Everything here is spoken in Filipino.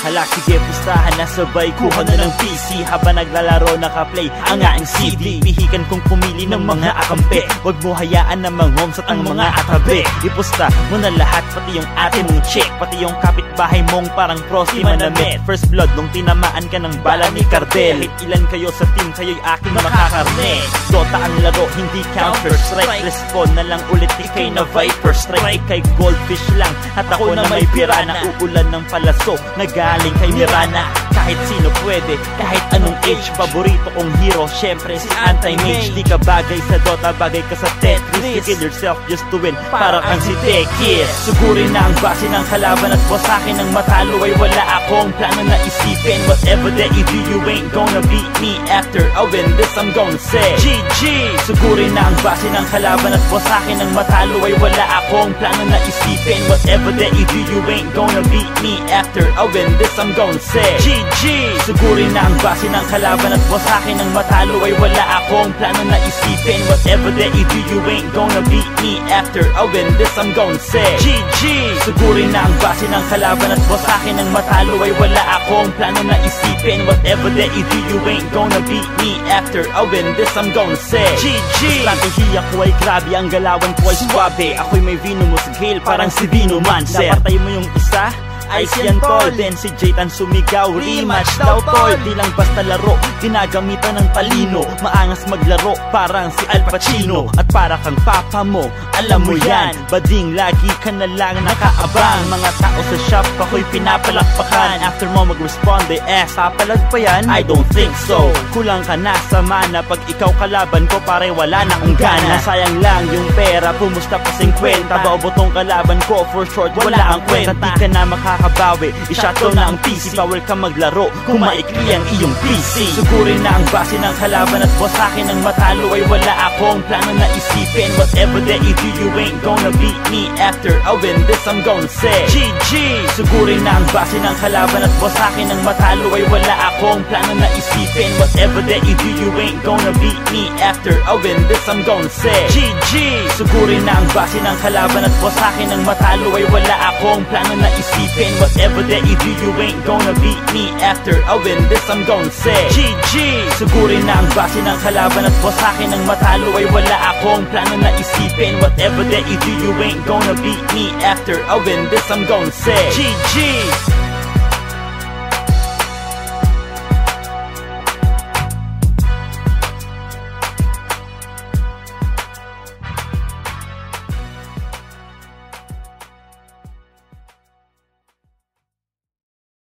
Hala sige pustahan na sabay kuha na ng PC Habang naglalaro nakaplay ang aking CD Pihikan kong pumili ng mga akampi Huwag mo hayaan na manghom sa ang mga atabi Ipusta mo na lahat pati yung ate mong chick. Pati yung kapitbahay mong parang prosti manamit First blood nung tinamaan ka ng bala ni Cardel. Kahit ilan kayo sa team kayo'y aking makakarne. Dota ang laro hindi counter strike. Respond na lang ulit ikay na Viper Strike. Kay Goldfish lang At ako na may pirana Uulan ng palaso. Na galing kay Mirana Kahit sino pwede, kahit anong age Paborito kong hero, syempre si Anti-Mage Di ka bagay sa Dota, bagay ka sa Tetris. You kill yourself just to win, parang kang si Tekis Sugurin na ang base ng kalaban At buwas akin ang matalo ay wala akong plano na isipin. Whatever you do, you ain't gonna beat me After I win this, I'm gonna say GG Sugurin na ang base ng kalaban At buwas akin ang matalo ay wala akong plano na isipin. Whatever you do, you ain't gonna beat me After I win this, I'm gonna say GG Sugurin na ang base ng kalaban At buwas akin ang matalo ay wala akong plano na isipin. Whatever that you do, you ain't gonna beat me After I win. This, I'm gonna say. GG Sugurin na ang base ng kalaban At buwas akin ang matalo ay wala akong plano na isipin. Whatever that you do, you ain't gonna beat me After I win. This, I'm gonna say. GG Strategiya ko ay grabe, ang galawan ko ay suwabe Ako'y may Venomous Gale, parang si Vino Mancer Napatay mo yung isa, Ice yan tol Then si Jaytan sumigaw Rematch daw tol Di lang basta laro Ginagamitan ng talino. Maangas maglaro Parang si Al Pacino. At para kang papa mo Alam mo yan Bading lagi ka na lang nakaabang Mga tao sa shop Ako'y pinapalakpakan. After mo mag-respond They ask Papalag pa yan? I don't think so. Kulang ka na sa mana. Pag ikaw kalaban ko Pare wala na akong gana. Sayang lang yung pera Pumusta pa 50 Baobot tong kalaban ko For short wala ang kwenta. Di ka na makakabawi I-shutdown na ang PC Bawal ka maglaro Kung maikli ang iyong PC Sugurin na ang base ng kalaban At buwas akin ang matalo. Ay wala akong plano na isipin. Whatever you do You ain't gonna beat me After I win this I'm gonna say. GG Sugurin na ang base ng kalaban At buwas akin ang matalo Ay wala akong plano na isipin. Whatever that you do You ain't gonna beat me After I win this I'm gonna say. GG Sugurin na ang base ng kalaban At buwas akin ang matalo Ay wala akong plano na isipin. Whatever that you do You ain't gonna beat me After I win this I'm gonna say. GG Sugurin na ang base ng kalaban At buwas akin ang matalo Ay wala akong plano na isipin Whatever that you do You ain't gonna beat me After I win this I'm gonna say. GG